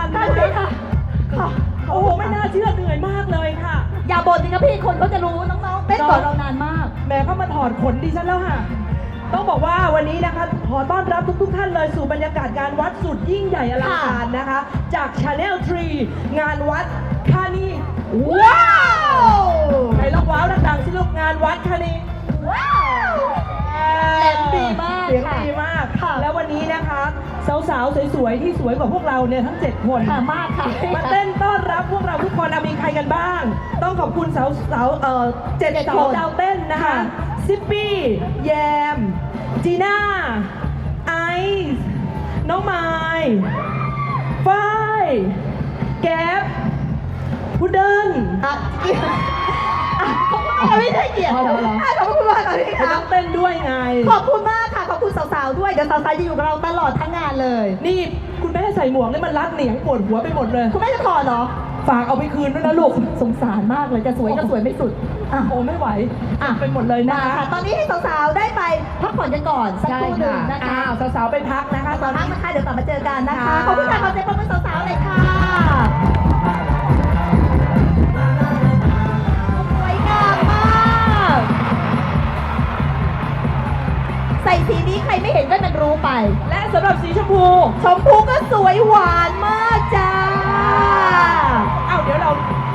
ายใจเกือบไม่ทันค่ะนะค่ะคะค่ะ โอ้โห ไม่น่าเชื่อเหนื่อยมากเลยค่ะ อย่าบ่นสิครับพี่คนเขาจะรู้น้องๆเต้นก่อนเรานานมาก แหม่เข้ามาถอดขนดิฉันแล้วค่ะ ต้องบอกว่าวันนี้นะคะ ขอต้อนรับทุก ๆ ท่านเลยสู่บรรยากาศการวัดสุดยิ่งใหญ่อลังการนะคะ จาก Channel 3 งานวัดคานีว้าวใครร้องว้าวดังๆสิลูกงานวัดคานีว้าว แหลมดีมากเสียงค่ะดีมาก ค่ะ แล้ววันนี้นะคะ สาวๆสวยๆที่สวยกว่าพวกเราเนี่ยทั้ง 7 คนค่ะมากค่ะ มาเต้นต้อนรับพวกเราทุกคนอะมีใครกันบ้าง ต้องขอบคุณสาวสาวเอ่อเจ็ดเจ็ดสาควนดาวเต้นนะคะ ค่ะ ซิปปี้ แยม จีน่า ไอซ์น้องไม้ฝ้าย แก๊ปพุดเดิ้ล อะอะขอบ คุณมากค่ะไม่เกียรติเอาเหรอเอาเหรออะขอบคุณมากค่ะพี่ค่ะต้องเต้นด้วยไง ขอบคุณมากค่ะขอบคุณสาวๆด้วยเดี๋ยวสาวๆจะอยู่กับเราตลอดทั้งงานเลยนี่คุณแม่ใส่หมวกนี่มันรัดเหนียงปวดหัวไปหมดเลย คุณแม่จะถอดเหรอฝากเอาไปคืนด้วยนะลูก สงสารมากเลยจะสวยก็สวยไม่สุดอะ โอ้ไม่ไหวอะ ไปหมดเลยนะมาค่ะตอนนี้ให้สาวๆได้ไปพักผ่อนกันก่อนสักครู่หนึ่งนะคะอ้าวสาวๆไปพักนะคะตตออนนนี้ พักนะคะเดี๋ยวกลับมาเจอกันนะคะ ขอบคุณค่ะขอเสียงปรบมือสาวๆหน่อย ชมพูชมพูก็สวยหวานมากจ้าอ้าวเดี๋ยวเรา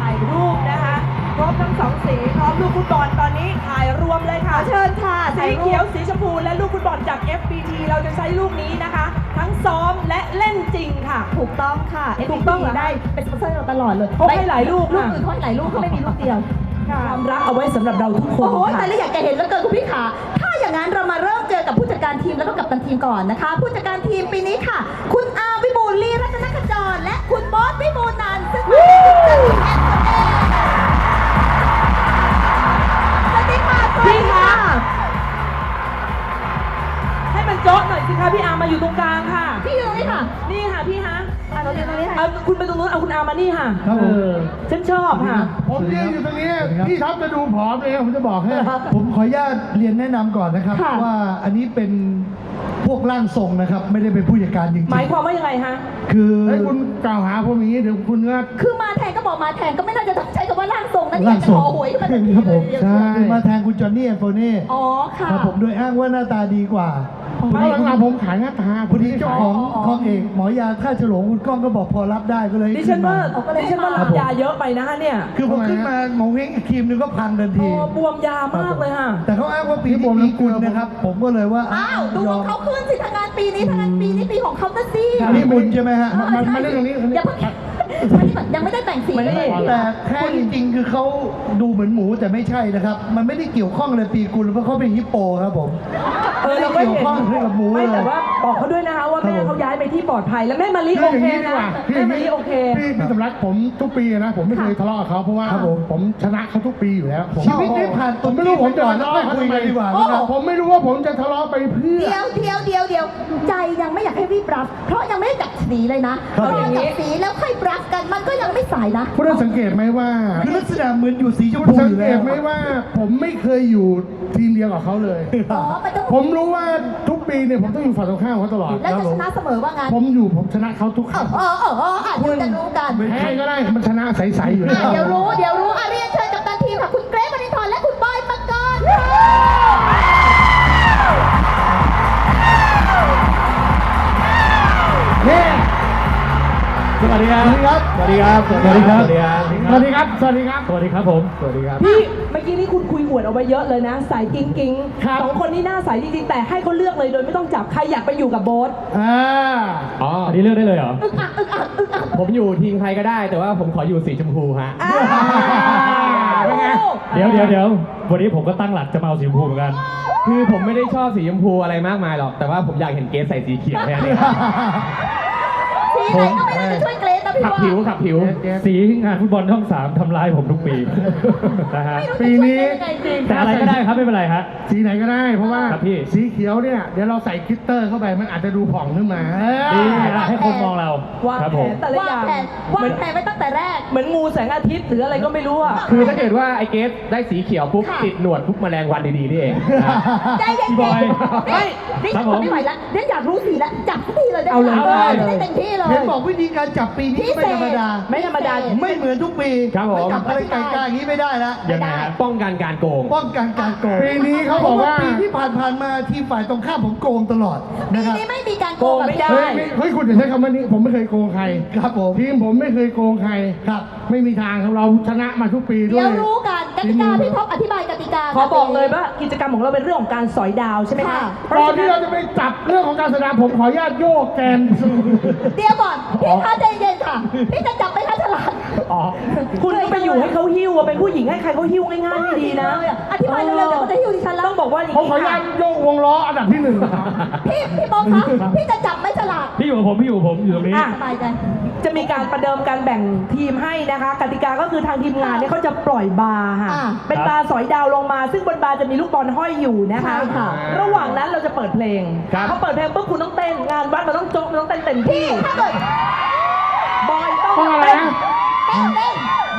ถ่ายรูปนะคะครบทั้งสองสีพร้อมลูกฟุตบอลตอนนี้ถ่ายรวมเลยขค่ะอเชิญค่ะสีถ่ายรูป เขียวสีชมพูและลูกฟุตบอลจาก FPT เราจะใช้ลูกนี้นะคะ ทั้งซ้อมและเล่นจริงค่ะ ถูกต้องค่ะ ถูกต้องเหรอได้เป็นสปอนเซอร์เราตลอดเลยเขาให้หลายลูกลูกค่ะอื่นเขาให้หลายลูกเขาไม่มีลูกเดียว ความรักเอาไว้สำหรับเราทุกคนโอ้โหค่ะแต่ละอยากจะเห็นแล้วเกินคุณพี่ขาถ้า จากนั้นเรามาเริ่มเจอกับผู้จัดการทีมแล้วก็กับตันทีมก่อนนะคะ ผู้จัดการทีมปีนี้ค่ะ คุณอาวิบูลลีรัตนขจร และคุณบอสวิบูลนันซึ่งสวัสดีค่ะสวัสดีค่ะให้มันโจ๊ะหน่อยสิคะพี่อามาอยู่ตรงกลางค่ะ พี่อยู่ตรงนี้ค่ะ นี่ค่ะพี่ฮะ อะเราเรียนตรงนี้ค่ะเอาคุณไปตรงนู้นเอาคุณอามานี่ค่ะครับผม เออฉันชอบค่ะ ผมยืนอยู่ตรงนี้พี่ท็อปจะดูผอมเลยผมจะบอกให้ ผมขออนุญาตเรียนแนะนำก่อนนะครับ ค่ะ ว่าอันนี้เป็นพวกร่างทรงนะครับ ไม่ได้เป็นผู้จัดการจริงหมายความว่ายังไงฮะ ๆ คือให้คุณกล่าวหาผมอย่างนี้เดี๋ยวคุณก็ คือมาแทนก็บอกมาแทนก็ไม่น่าจะต้องใช้คำว่าร่างทรงนะนี่ร่างจะทรงขอหวยขึ้นมาทันทีครับผมเลยใช่ คือมาแทนคุณจอห์นนี่แอนโฟเน่อ๋อค่ะ ครับผมโดยอ้างว่าหน้าตาดีกว่า ไม่หลังๆผมขายหน้าตาพอดีเจ้าของคลองเอกหมอยาท่าฉลองคุณก้องก็บอกพอรับได้ก็เลยดิฉันว่าขึ้มดิฉันว่ารับยาเยอะไปนะฮะเนี่ย คือผมขึ้นมาหมองเฮงอีกทีมนึงก็พังทันโอ้ทีบวมยามากเลยค่ะแต่เขาอ้างว่าปีนี้ปีกุลนะครับผมก็เลยว่าอ้าวดูยขอองมเขาขึ้นสิทางงานปีนี้ทางงานปีนี้ปีของเขานะสินี่บุญใช่ไหมฮะเออมันใช่มาเล่นตรงนี้อย่าเพิ่ง มานี่ก่อนยังไม่ได้แต่งสีมานี่เลยแต่แค่จริงๆคือเขาดูเหมือนหมูแต่ไม่ใช่นะครับ มันไม่ได้เกี่ยวข้องเลยปีกุลเพราะเขาเป็นฮิปโปครับผมเออเราก็ไม่เกี่เห็ยวนข้องเรื่องกับหมูไม่เลแต่ย ว่าบอกเขาด้วยนะคะว่าแม่ครับผมเขาย้ายไปที่ปลอดภัยแล้วแม่มารีคือโออย่างเคนี้ดีนะกว่าคืออแม่ย่างมานี้รีโอเค พี่พี่สำรักผมทุกปีนะผมไม่เคยทะเลาะกับเขาเพราะว่าครับผมผมชนะเขาทุกปีอยู่แล้วผมชีวิตได้ผ่านผมไม่รู้ผมจะก่อนทะแล้วเลาะค่อยเขาคุยทำไมกันดีกว่าโอ้นะครับ ผมไม่รู้ว่าผมจะทะเลาะไปเพื่อ เดียวเดียวเดียวเดียวใจยังไม่อยากให้รีบรับ เพราะยังไม่ได้จับสีเลยนะครับ รอจับสีแล้วค่อยรับกันมันก็ยังไม่สายนะ คุณได้สังเกตไหมว่าคือลักษณะเหมือนอยู่สีชมคุณพูสัองยู่เกแล้ตวไหมว่า ผมไม่เคยอยู่ทีมเดียวกับเขาเลย อ๋อ มันต้อง ผมรู้ว่าทุกปีเนี่ยผมต้องอยู่ฝั่งตรงข้ามเขาตลอด แล้วจะชนะเสมอว่างั้นผมอยู่ผมชนะเขาทุกคเอรั้องเออเออเอออะเดี๋ยวจะรู้กันแพ้ก็ได้มันชนะใสๆอยู่อะแล้วเดี๋ยวรู้ เดี๋ยวรู้อะเรียนเชิญ วัสดีครับ สวัสดีครับ สวัสดีครับ สวัสดีครับ สวัสดีครับ สวัสดีครับ สวัสดีครับผม สวัสดีครับ พี่เมื่อกี้นี่คุณคุยอวดเอาไว้เยอะเลยนะ สายกิ้งกิ้งครับสองคนนี้หน้าใสจริงๆแต่ให้เขาเลือกเลยโดยไม่ต้องจับใครอยากไปอยู่กับโบ๊ทอ่าอ๋ออันนี้เลือกได้เลยเหรอ อึกอักอึกอักอึกอักผมอยู่ทีมใครก็ได้ แต่ว่าผมขออยู่สีชมพูฮะอ่าเป็นไง เดี๋ยวเดี๋ยวเดี๋ยววันนี้ผมก็ตั้งหลักจะมาเอาสีชมพูเหมือนกัน คือผมไม่ได้ชอบสีชมพูอะไรมากมายหรอก แต่ว่าผมอยากเห็นเกสใส่สีเขียวแค่นี้ครับสี ไหนก็ไม่น่าจะช่วยเกรซนะพี่ขับว่า ผิวขับผิวสีงานฟุตบอลช่องสามทำลายผมทุกปีนะฮะปีนี้ไม่รู้จะช่วยได้ยังไงจริง แต่อะไรก็ได้ครับไม่เป็นไรฮะ สีไหนก็ได้เพราะว่าครับพี่ สีเขียวเนี่ยเดี๋ยวเราใส่กลิตเตอร์เข้าไปมันอาจจะดูผ่องขึ้นมา ดี นะให้คนมองเราวางครับแผผม นแต่ละวาองย่างแผนวางแผนไว้ตั้งแต่แรก เหมือนงูแสงอาทิตย์หรืออะไรก็ไม่รู้อะคือถ้าเกิดว่าไอ้เกสได้สีเขียวปุ๊บค่ะ ติดหนวดปุ๊บแมลงวันดีๆนี่เองนะ ใจเย็นพี่บอยๆนี่นี่ครับทผมนไม่ไหวแล้วเดี๋ยวอยากรู้สีแล้วจับสักทีเลยได้เอาเลย ไหมเอาเลย ได้เต็มที่เลย เห็นบอกวิธีการจับปีนี้ไม่ธรรมดาไม่ธรรมดา ไม่เหมือนทุกปีครับผมไม่จับอะไรไก่ๆอย่างนี้ไม่ได้ละยังไงฮะป้องกันการโกง ป้องกันการโกงปีนี้เขาบอกว่า ปีที่ผ่านๆมาทีมฝ่ายตรงข้ามผมโกงตลอดปีนะครับ นี้ไม่มีการโกโกงงแบบไม่นี้ได้ เฮ้ยไม่เฮ้ยคุณอย่าใช้คำว่านี้ผมไม่เคยโกงใคร ครับผม ทีมผมไม่เคยโกงใคร ครับ ไม่มีทางครับเราชนะมาทุกปีด้เดี๋วยยวรู้กัน กติกาพี่ท็อปอธิบายกติกาขอบอกเลยว่ากิจกรรมของเราเป็นเรื่องของการสอยดาวใช่ไหมคะค่ะ เพราะก่อนฉะที่นั้เรานจะไปจับเรื่องของการแสดงผมขออนุญาตโยกแกน เดี๋ยวก่อนพี่คะใจเย็นค่ะ พี่จะจับไปคะฉลาดอ๋อ คุณก็ไปอยู่ให้เขาหิ้วอะเป็นผู้หญิงให้ใครเขาหิ้วง่ายๆไม่ดีนะอธิบายเร็วๆเดี๋ยวเขาจะหิ้วดิฉันแล้วต้องบอกว่าอย่างผมขออนี้นุญาค่ะตโยกวงล้ออันดับที่หนึ่งพี่พี่โบคะพี่จะจับไม่ฉลาดพี่อยู่กับผม พี่อยู่กับผม อยู่ตรงนี้ อะ สบายใจ จะมีการประเดิมการแบ่งทีมให้นะคะ กติกาก็คือทางทีมงานเนี่ยเขาจะปล่อยบาร์ค่ะอ่าเป็นบาร์สอยดาวลงมา ซึ่งบนบาร์จะมีลูกบอลห้อยอยู่นะคะใช่ค่ะ ระหว่างนั้นเราจะเปิดเพลงครับ พอเปิดเพลงปุ๊บคุณต้องเต้นงานวัดมันต้องโจ๊กมันต้องเต้นเต็มที่ถ้าเกิดบอยต้องต้องอะไรเต้นนะ เต้นเต้น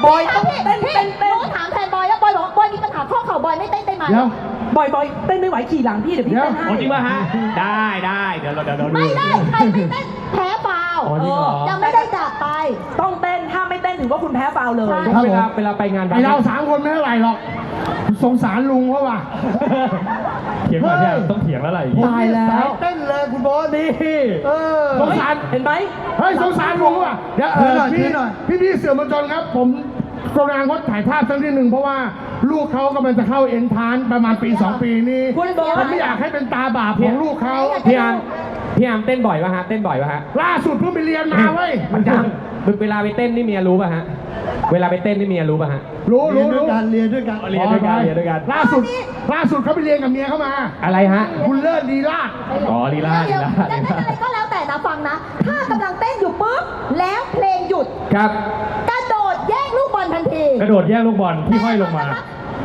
บอยต้องพี่เต้นพี่เต้นเต้น หนูถามแทนบอยแล้วบอยบอกว่าบอยมีปัญหาข้อเข่าบอยไม่เต้นได้ไหมเดี๋ยว บอยบอยเต้นไม่ไหวขี่หลังพี่เดี๋ยวพี่เดี๋ยว เต้นให้ โอ้จริงป่ะฮะ ได้ได้เดี๋ยวเราเดี๋ยวเราดู ไม่ได้ใครไม่เต้นแพ้ฟาวอ๋อจริงเหรอยังไม่ได้จับไป ต้องเต้น ถ้าไม่เต้นถือว่าคุณแพ้ฟาวล์เลยใช่เวลาเวลาไปงานไอเราสามคนไม่เท่าไหร่หรอก สงสารลุงเขาว่ะ เถียงก่อนเนี่ยต้องเถียงแล้วอะไรอย่างผมงี้ตายแล้วสายเต้นเลยคุณโบอสนี่ เออ สงสาร เห็นไหม เฮ้ยสงสารลุงว่ะ เดี๋ยวเออถือหน่อยพี่ถือหน่อยพี่พี่ๆสื่อมวลชนครับ ผมกรุณางดถ่ายภาพสักนิดหนึ่งเพราะว่าลูกเขากำลังจะเข้าเอ็นทรานซ์ประมาณปีสองปีนี้คุณโบอผมสไม่อยากให้เป็นตาบาปของลูกเขาพี่อาร์มพี่อาร์มเต้นบ่อยป่ะฮะ เต้นบ่อยป่ะฮะ ล่าสุดเพิ่งไปเรียนมาเว้ยมันจำ เวลาไปเต้นนี่เมียรู้ป่ะฮะ เวลาไปเต้นนี่เมียรู้ป่ะฮะ รู้เรียรู้นด้วยรู้กันเรียนด้วยกันเรียนด้วยกันเรียนด้วยกันล่าสุดล่าสุดเขาไปเรียนกับเมียเขามา อะไรฮะ คุณเลิศดีลาดอ๋อลีลาเดี๋ยวลีเดี๋ยวลาจะเต้นอะไรก็แล้วแต่นะฟังนะ ถ้ากำลังเต้นอยู่ปุ๊บแล้วเพลงหยุด ครับกระโดดแย่งลูกบอลทันที กระโดดแย่งลูกบอลที่ห้อยลงมา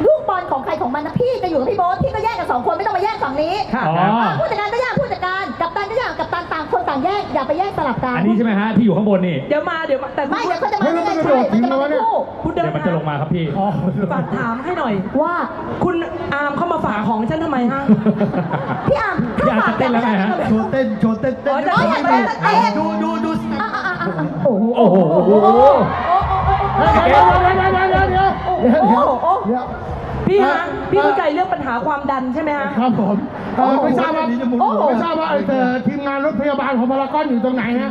ลูกบอลของใครของมันนะพี่จะอยู่กับพี่โบ๊ทพี่ก็แย่งกันสองคนไม่ต้องมาแย่งฝั่งนี้อ๋ออะผู้จัดการก็แย่งผู้ จัดการกัปตันก็พี่อย่างกับตันต่างคนต่างแยกอย่าไปแยกสลับกันอันนี้ใช่ไหมฮะที่อยู่ข้างบนนี่เดี๋ยวมาเดี๋ยวมาแต่ไม่เดี๋ยวเขาจะมาเฮ้ยแล้วมันกระโดดใช่ทิ้งมันจะแล้วมาวะเนี่ยคู่คุณเดินเดี๋ยวมันจะลงมาครับพี่อ๋อฝากถามให้หน่อย ว่าคุณอาร์มเข้ามาฝากของฉันทำไมฮะพี่อ่ำพี่อ่ำจะเต้นแล้วไงฮะโชว์เต้นโชว์เต้นเต้นอ๋อจะอ๋ออยากเต้นเต้นดูดูดูอะอะอะอะโอ้โหโอ้โหโอ้โหโอ้โหเฮ้ยเดี๋ยวเดี๋ยวเดี๋ยวเดี๋ยวเดี๋ยว เดี๋ยวโอ้โหโอ้โหโอ้โหเดี๋ยวพี่ฮะพี่เข้าใจเรื่องปัญหาความดันใช่ไหมฮะ ครับผมเออไม่ทราบว่าโอ้โห ไม่ทราบว่าไอ้เอ่อทีมงานรถพยาบาลของพารากอนอยู่ตรงไหนฮะ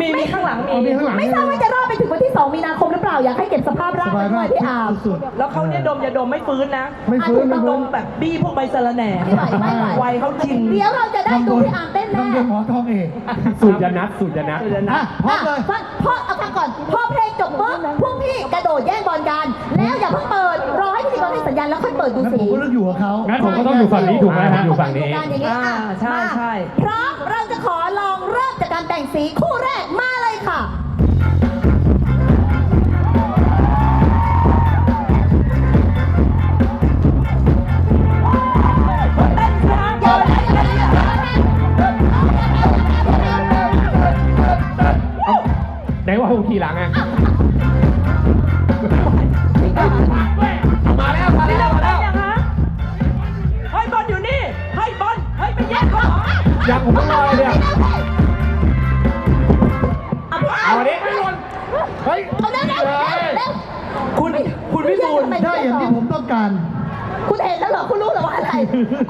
มีมีข้างหลังอ๋อมี มีข้างหลังไม่ทราบว่าจะรอดไปถึงวันที่ 2 มีนาคมหรือเปล่า อยากให้เก็บสภาพร่างสบาไว้ยด้วมายกพี่อาร์มสุดแล้วเขาเนี่ยดมยาดมไม่ฟื้นนะไม่ฟื้นไม่ดฟื้นมแบบบี้พวกใบสะระแหน่ไม่ไหวไม่ไหว วัยเขาชิน เดี๋ยวเราจะได้ดูพี่อาร์มเต้นๆแน่ทำโดยหมอทองเอกสูตรยานัดสูตรยานัดเดี๋ยวนะอะพร้อมเลย ฟังพ่อเอาฟังก่อน พอเพลงจบปุ๊บ พวกพี่กระโดดแย่งบอลกัน แล้วอย่าเพิ่งเปิด รอให้พิธีกรให้สัญญาณแล้วค่อยเปิดดูงั้นสีผมก็ต้องอยู่กับเขางั้นผมก็ต้องอยู่ฝั่งนี้ถูกไหมฮะอยู่ฝั่งนี้ การอย่างนี้อ่าอะใช่มาใช่ พร้อมเราจะขอลองเริ่มจากการแต่งสีคู่แรกมาเลยค่ะ ยังผมต้องรอเลยเนี่ยเอาพี่อาเอาร์มอันนี้เฮ้ยเอาเร็วเร็วเร็วเร็วคุณคุณพิบูลได้อย่างที่ผมต้องการ คุณเห็นแล้วเหรอ คุณรู้เหรอว่าอะไร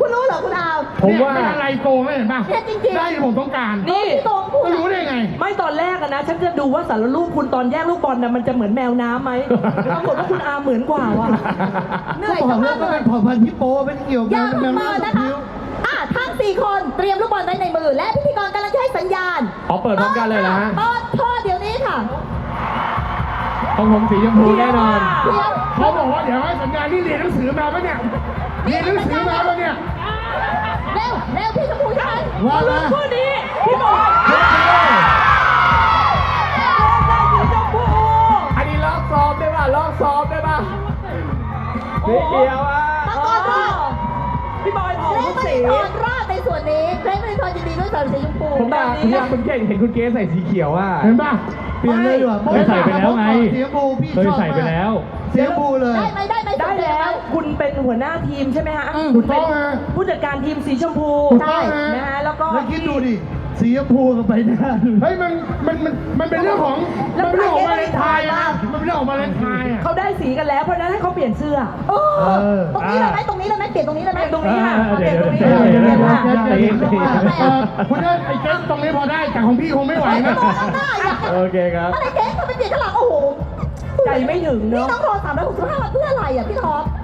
คุณรู้เหรอคุณอาร์มผมว่าเนี่ยเป็นอะไรโกงไม่เห็นป่ะเนี่ยจริงๆได้ที่ผมต้องการนี่พี่ตรงพูดไม่รู้ได้ไง ไม่ตอนแรกอะนะ ฉันจะดูว่าสารรูปคุณตอนแย่งลูกบอลนะมันจะเหมือนแมวน้ำไหมปรากฏว่าคุณอาเหมือนกว่าว่ะเหนื่อยก็บจัอกงแล้วเลก็เป็ยนเผ่าพันธุ์ฮิปโปไม่ได้เกี่ยวอย่ากับเพิ่งแมเปิวดน้ำนะคะผิวอะ ทั้งสี่คนเตรียมลูกบอลไว้ในมือ และพิธีกรกำลังจะให้สัญญาณอ๋อเปิดพร้อมกันเลยนะฮะเปิดพ่อเดี๋ยวนี้ค่ะ ของผมสีชมพูแน่นอน เดี๋ยวเขาบอกว่าเดี๋ยวให้สัญญาณนี่เรียนหนังสือมาปะเนี่ย เรียนหนังสือมาปะเนี่ย เร็วเร็วพี่ชมพูชันว่าลูมากคู่นี้พี่บอลเล่นได้สีชมพูอันนี้ลอกซ้อมได้ป่ะลอกซ้อมได้ป่ะนิดเดียว ส่วนนี้เล่นไม่ได้นอนยินดีด้วยสาวสีชมพูผมอยากผมอยากคุณเกศเห็นคุณเกศใส่สีเขียวอะเห็นป่ะเปลี่ยนเลยดีกว่าเคยใส่ไปแล้วไง สีชมพูพี่เคยชอบใส่ไปแล้ว สีชมพูเลย ได้ไหมได้ไหมได้แล้ว คุณเป็นหัวหน้าทีมใช่ไหมฮะอืม คุณเป็นถูกต้องฮะ ผู้จัดการทีมสีชมพูถูกต้องฮะนะฮะแล้วก็ แล้วคิดดูดิสีชมพูกับใบหน้าเฮ้ยมันมันมันมันเป็นเรื่องของมันเป็นเรื่องของวาเลนไทน์อะมันเป็นเรื่องของวาเลนไทน์อะเขาได้สีกันแล้ว เพราะฉะนั้นให้เขาเปลี่ยนเสื้อโอ้ตรงนี้เลยไหมตรงนี้เลยไหมเปลี่ยนตรงนี้เลยไหมเปลี่ยนตรงนี้ค่ะ เดี๋ยวเปลี่ยนตรงนี้เดี๋ยวค่ะเดี๋ยวเปลี่ยนค่ะเดี๋ยวเอ่อคุณเอิญไอ้เจ๊ตรงนี้พอได้แต่ของพี่คงไม่ไหวนะโดนข้างหน้าอยากจะโอเคครับอะไรเจ๊ทำไมเปลี่ยนข้างหลังโอ้โหใจไม่ถึงนี่เนาะต้องรอ365วันเพื่ออะไรอะพี่ท็อป